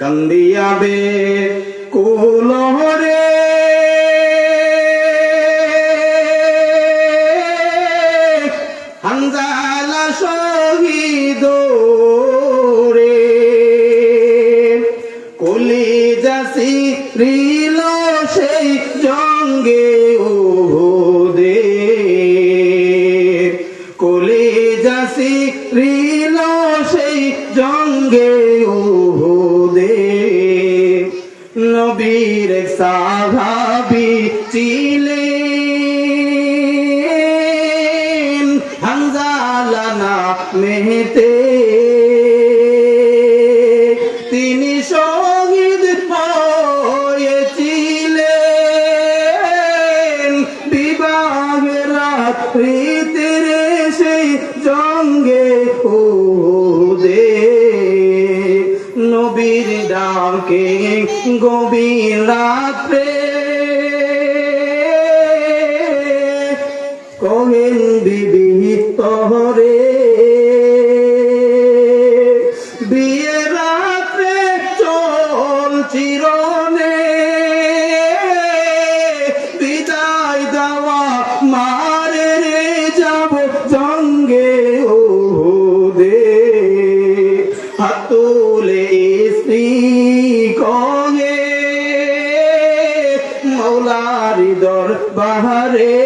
কান্দিয়াবে কুলহরে হানজালা শহীদ রে। কলি যাসি রিল সেই জঙ্গে দে কলি যাসি রিল সেই জঙ্গে নবীর সাহাবি ছিলেন হানজালানা মেহতে। তিনি শহীদ হয়েছিলেন বিবাহের রাত্রিতে গভীর রাত্রে কহেন বিবি তহরে দরবারে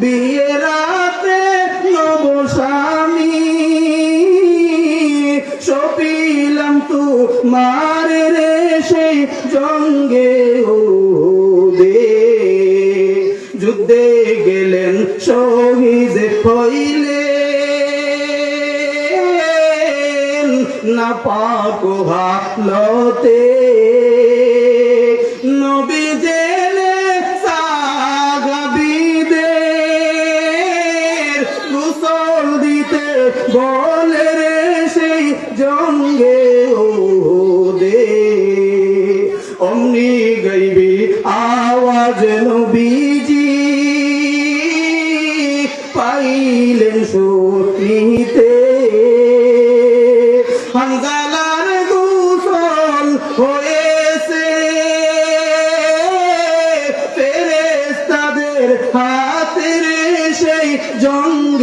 বিয়ে রাতে নব স্বামী। সপিলাম তু মারে রে সেই জঙ্গে ও দে যুদ্ধে গেলেন শহীদ হইলেন না পাক হালতে বলে রে সেই জঙ্গে দে অমনি গাইবি আওয়াজ নবীজি। পাইলেন শুনিতে হানজালার গুসল হয়েছে। ফেরেস্তাদের হাতের সেই জঙ্গ